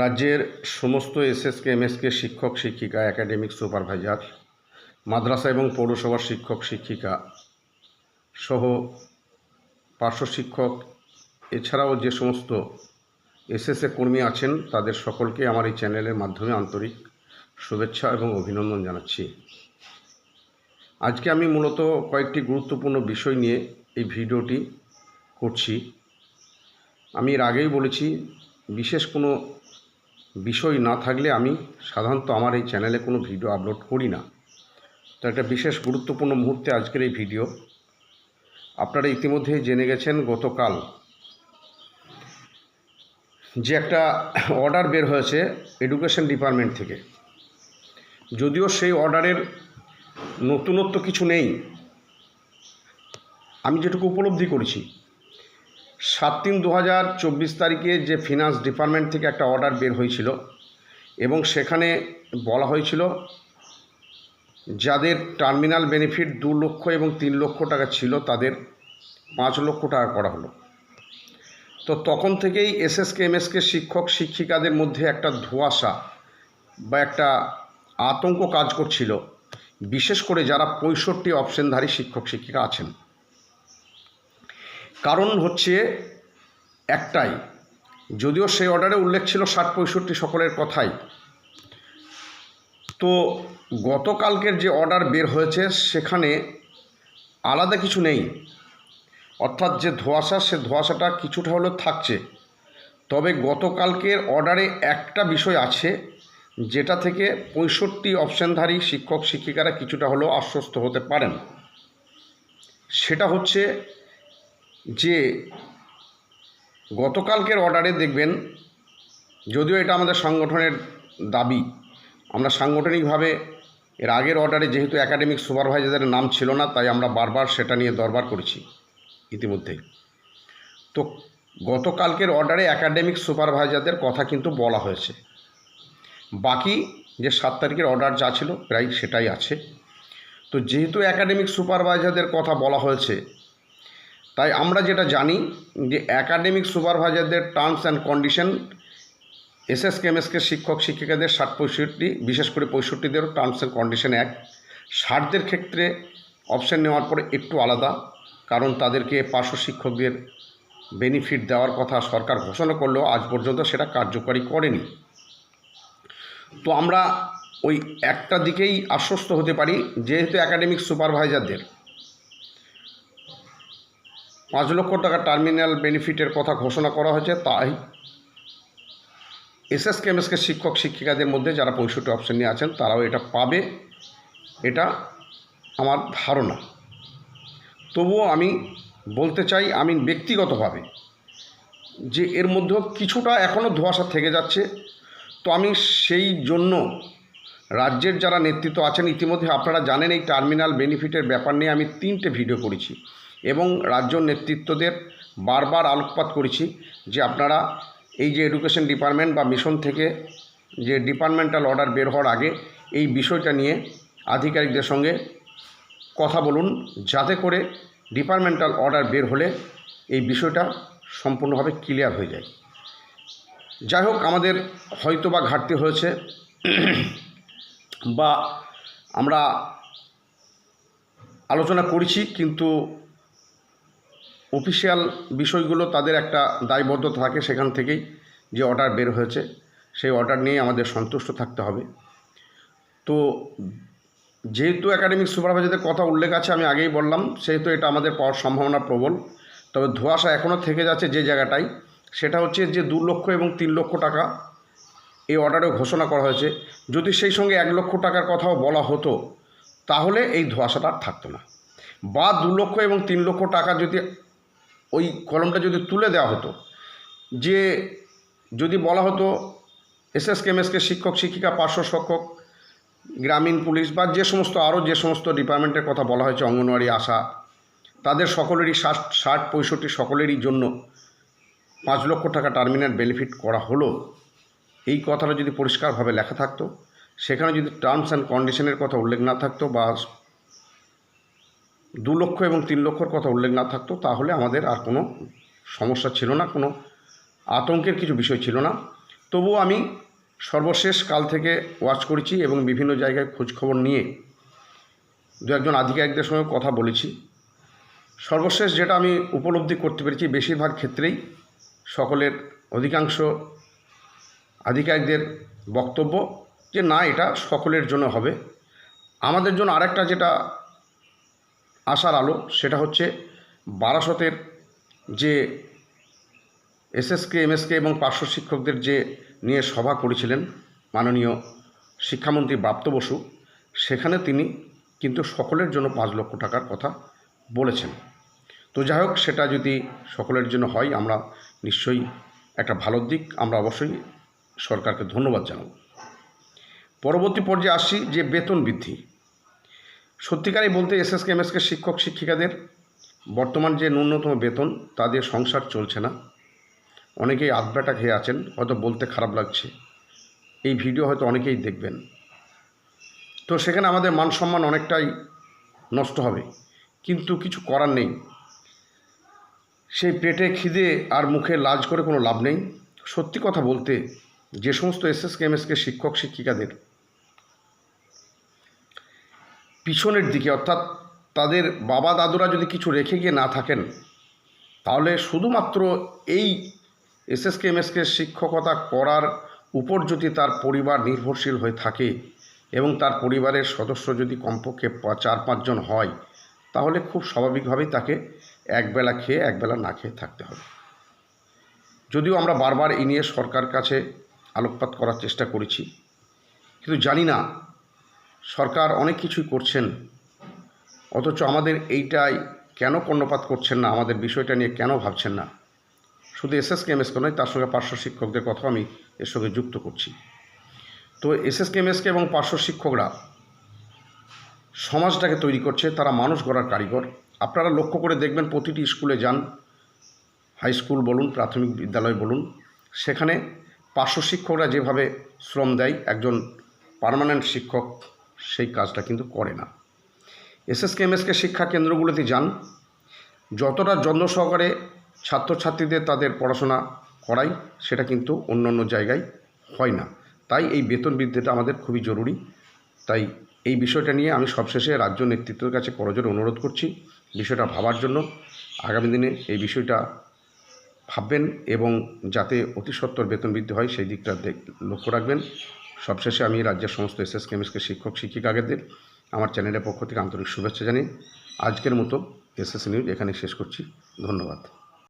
রাজ্যের সমস্ত SSK, MSK শিক্ষক, শিক্ষিকা, একাডেমিক সুপারভাইজার, মাদ্রাসা এবং পৌরসভার শিক্ষক, শিক্ষিকা সহ পার্শ্ব শিক্ষক, এছাড়াও যে সমস্ত এসএসএ কর্মী আছেন, তাদের সকলকে আমার এই চ্যানেলের মাধ্যমে আন্তরিক শুভেচ্ছা এবং অভিনন্দন জানাচ্ছি। আজকে আমি মূলত কয়েকটি গুরুত্বপূর্ণ বিষয় নিয়ে এই ভিডিওটি করছি। আমি এর আগেই বলেছি, বিশেষ কোনো বিষয় না থাকলে আমি সাধারণত আমার এই চ্যানেলে কোনো ভিডিও আপলোড করি না। তো একটা বিশেষ গুরুত্বপূর্ণ মুহূর্তে আজকের এই ভিডিও। আপনারা ইতিমধ্যেই জেনে গেছেন গতকাল যে একটা অর্ডার বের হয়েছে এডুকেশন ডিপার্টমেন্ট থেকে। যদিও সেই অর্ডারের নতুনত্ব কিছু নেই, আমি যেটুকু উপলব্ধি করেছি। সাত তিন দু হাজার চব্বিশ তারিখে যে ফিনান্স ডিপার্টমেন্ট থেকে একটা অর্ডার বের হয়েছিল এবং সেখানে বলা হয়েছিল যাদের টার্মিনাল বেনিফিট দু লক্ষ এবং তিন লক্ষ টাকা ছিল তাদের পাঁচ লক্ষ টাকা করা হলো। তো তখন থেকেই এসএসকে এমএসকে শিক্ষক, শিক্ষিকাদের মধ্যে একটা ধোঁয়াশা বা একটা আতঙ্ক কাজ করছিল, বিশেষ করে যারা পঁয়ষট্টি অপশনধারী শিক্ষক, শিক্ষিকা আছেন। কারণ হচ্ছে একটাই, যদিও সেই অর্ডারে উল্লেখ ছিল ষাট পঁয়ষট্টি সকলের কথাই। তো গতকালকের যে অর্ডার বের হয়েছে, সেখানে আলাদা কিছু নেই। অর্থাৎ যে ধোঁয়াশা, সে ধোঁয়াশাটা কিছুটা হলেও থাকছে। তবে গতকালকের অর্ডারে একটা বিষয় আছে, যেটা থেকে পঁয়ষট্টি অপশানধারী শিক্ষক শিক্ষিকারা কিছুটা হলেও আশ্বস্ত হতে পারেন। সেটা হচ্ছে যে গতকালকের অর্ডারে দেখবেন, যদিও এটা আমাদের সংগঠনের দাবি, আমরা সাংগঠনিকভাবে এর আগের অর্ডারে যেহেতু একাডেমিক সুপারভাইজারের নাম ছিল না, তাই আমরা বারবার সেটা নিয়ে দরবার করেছি ইতিমধ্যেই তো গতকালকের অর্ডারে একাডেমিক সুপারভাইজারদের কথা কিন্তু বলা হয়েছে। বাকি যে সাত তারিখের অর্ডার যা ছিল, প্রায় সেটাই আছে। তো যেহেতু একাডেমিক সুপারভাইজারদের কথা বলা হয়েছে তাই আমরা যেটা জানি যে অ্যাকাডেমিক সুপারভাইজারদের টার্মস অ্যান্ড কন্ডিশন এসএস কেমএসকে শিক্ষক, শিক্ষিকাদের ষাট পঁয়ষট্টি, বিশেষ করে পঁয়ষট্টিদেরও টার্মস অ্যান্ড কন্ডিশন এক। ষাটদের ক্ষেত্রে অপশান নেওয়ার পরে একটু আলাদা, কারণ তাদেরকে পার্শ্ব শিক্ষকদের বেনিফিট দেওয়ার কথা সরকার ঘোষণা করলেও আজ পর্যন্ত সেটা কার্যকরী করেনি। তো আমরা ওই একটা দিকেই আশ্বস্ত হতে পারি, যেহেতু একাডেমিক সুপারভাইজারদের পাঁচ লক্ষ টাকা টার্মিনাল বেনিফিটের কথা ঘোষণা করা হয়েছে, তাই এসএস কেমএসকে শিক্ষক শিক্ষিকাদের মধ্যে যারা পঁয়ষট্টি অপশন নিয়ে আছেন, তারাও এটা পাবে। এটা আমার ধারণা। তবুও আমি বলতে চাই, আমি ব্যক্তিগতভাবে যে এর মধ্যেও কিছুটা এখনও ধোঁয়াশা থেকে যাচ্ছে। তো আমি সেই জন্য রাজ্যের যারা নেতৃত্ব আছেন, ইতিমধ্যে আপনারা জানেন এই টার্মিনাল বেনিফিটের ব্যাপার নিয়ে আমি তিনটে ভিডিও করেছি। এবং রাজ্য নেতৃত্বদের বারবার আলোকপাত করেছি যে আপনারা এই যে এডুকেশন ডিপার্টমেন্ট বা মিশন থেকে যে ডিপার্টমেন্টাল অর্ডার বের হওয়ার আগে এই বিষয়টা নিয়ে আধিকারিকদের সঙ্গে কথা বলুন, যাতে করে ডিপার্টমেন্টাল অর্ডার বের হলে এই বিষয়টা সম্পূর্ণভাবে ক্লিয়ার হয়ে যায়। যাই হোক, আমাদের হয়তো বা ঘাটতি হয়েছে বা আমরা আলোচনা করেছি, কিন্তু অফিসিয়াল বিষয়গুলো তাদের একটা দায়বদ্ধতা থাকে সেখান থেকেই যে অর্ডার বের হয়েছে, সেই অর্ডার নিয়ে আমাদের সন্তুষ্ট থাকতে হবে। তো যেহেতু একাডেমিক সুপারভাইজারদের কথা উল্লেখ আছে, আমি আগেই বললাম, সেহেতু এটা আমাদের পাওয়ার সম্ভাবনা প্রবল, তবে ধোঁয়াশা এখনও থেকে যাচ্ছে যে জায়গাটায় সেটা হচ্ছে যে দু লক্ষ এবং তিন লক্ষ টাকা এই অর্ডারে ঘোষণা করা হয়েছে। যদি সেই সঙ্গে এক লক্ষ টাকার কথাও বলা হতো, তাহলে এই ধোঁয়াশাটা থাকতো না। বা দু লক্ষ এবং তিন লক্ষ টাকা যদি ওই কলমটা যদি তুলে দেওয়া হতো, যে যদি বলা হতো এসএস কেমএসকে শিক্ষক, শিক্ষিকা, পার্শ্ব শিক্ষক, গ্রামীণ পুলিশ বা যে সমস্ত, আরও যে সমস্ত ডিপার্টমেন্টের কথা বলা হয়েছে, অঙ্গনওয়াড়ি, আশা, তাদের সকলেরই ষাট ষাট, পঁয়ষট্টি সকলেরই জন্য পাঁচ লক্ষ টাকা টার্মিনাল বেনিফিট করা হলো, এই কথাটা যদি পরিষ্কারভাবে লেখা থাকতো, সেখানে যদি টার্মস অ্যান্ড কন্ডিশনের কথা উল্লেখ না থাকতো বা দু লক্ষ এবং তিন লক্ষর কথা উল্লেখ না থাকতো, তাহলে আমাদের আর কোনো সমস্যা ছিল না, কোনো আতঙ্কের কিছু বিষয় ছিল না। তবুও আমি সর্বশেষ কাল থেকে ওয়াচ করেছি এবং বিভিন্ন জায়গায় খোঁজখবর নিয়ে দু একজন আধিকারিকদের সঙ্গে কথা বলেছি। সর্বশেষ যেটা আমি উপলব্ধি করতে পেরেছি, বেশিরভাগ ক্ষেত্রেই সকলের অধিকাংশ আধিকারিকদের বক্তব্য যে না, এটা সকলের জন্য হবে। আমাদের জন্য আরেকটা যেটা আশার আলো, সেটা হচ্ছে বারাসতের যে এসএসকে, এমএসকে এবং পার্শ্ব শিক্ষকদের যে নিয়ে সভা করেছিলেন মাননীয় শিক্ষামন্ত্রী ব্রাপ্ত বসু, সেখানে তিনি কিন্তু সকলের জন্য পাঁচ লক্ষ টাকার কথা বলেছেন। তো যাই হোক, সেটা যদি সকলের জন্য হয়, আমরা নিশ্চয়ই একটা ভালো দিক, আমরা অবশ্যই সরকারকে ধন্যবাদ জানাব। পরবর্তী পর্যায়ে আসছি যে বেতন বৃদ্ধি। সত্যিকারই বলতে এসএসকে, এমএসকে শিক্ষক শিক্ষিকাদের বর্তমান যে ন্যূনতম বেতন তাদের সংসার চলছে না। অনেকেই আধবেটা খেয়ে আছেন, হয়তো বলতে খারাপ লাগছে। এই ভিডিও হয়তো অনেকেই দেখবেন। তো সেখানে আমাদের মান সম্মান অনেকটাই নষ্ট হবে। কিন্তু কিছু করার নেই। সেই পেটে খিদে আর মুখে লাজ করে কোনো লাভ নেই। সত্যি কথা বলতে, যে সমস্ত এসএসকে, এমএসকে শিক্ষক শিক্ষিকাদের পিছনের দিকে, অর্থাৎ তাদের বাবা দাদুরা যদি কিছু রেখে গিয়ে না থাকেন, তাহলে শুধুমাত্র এই এসএসকে, এমএসকে শিক্ষকতা করার উপর যদি তার পরিবার নির্ভরশীল হয়ে থাকে এবং তার পরিবারের সদস্য যদি কমপক্ষে চার পাঁচজন হয়, তাহলে খুব স্বাভাবিকভাবেই তাকে একবেলা খেয়ে, একবেলা না খেয়ে থাকতে হবে। যদিও আমরা বারবার এই নিয়ে সরকার কাছে আলোকপাত করার চেষ্টা করেছি, কিন্তু জানি না সরকার অনেক কিছুই করছেন। অথচ আমাদের এইটাই কেন কর্ণপাত করছেন না? আমাদের বিষয়টা নিয়ে কেন ভাবছেন না? শুধু এসএসকে এমএসকে নয়, তার সঙ্গে পার্শ্ব শিক্ষকদের কথাও আমি এর সঙ্গে যুক্ত করছি। তো এসএসকে এমএসকে এবং পার্শ্ব শিক্ষকরা সমাজটাকে তৈরি করছে, তারা মানুষ গড়ার কারিগর। আপনারা লক্ষ্য করে দেখবেন, প্রতিটি স্কুলে যান, হাই স্কুল বলুন, প্রাথমিক বিদ্যালয় বলুন, সেখানে পার্শ্ব শিক্ষকরা যেভাবে শ্রম দেয়, একজন পার্মানেন্ট শিক্ষক সেই কাজটা কিন্তু করে না। এসএসকে, এমএসকে শিক্ষা কেন্দ্রগুলোতে যান। যতটা যত্ন সহকারে ছাত্রছাত্রীদের তাদের পড়াশোনা করাই, সেটা কিন্তু অন্য অন্য জায়গায় হয় না। তাই এই বেতন বৃদ্ধিটা আমাদের খুবই জরুরি। তাই এই বিষয়টা নিয়ে আমি সবশেষে রাজ্য নেতৃত্বের কাছে করজোরে অনুরোধ করছি বিষয়টা ভাবার জন্য। আগামী দিনে এই বিষয়টা ভাববেন এবং যাতে অতি সত্বর বেতন বৃদ্ধি হয়, সেই দিকটা লক্ষ্য রাখবেন। সবশেষে আমি রাজ্যের সমস্ত এস এস কেমিস্টকে শিক্ষক শিক্ষিকাদের আমার চ্যানেলের পক্ষ থেকে আন্তরিক শুভেচ্ছা জানিয়ে আজকের মতো এস এস নিউজ এখানে শেষ করছি। ধন্যবাদ।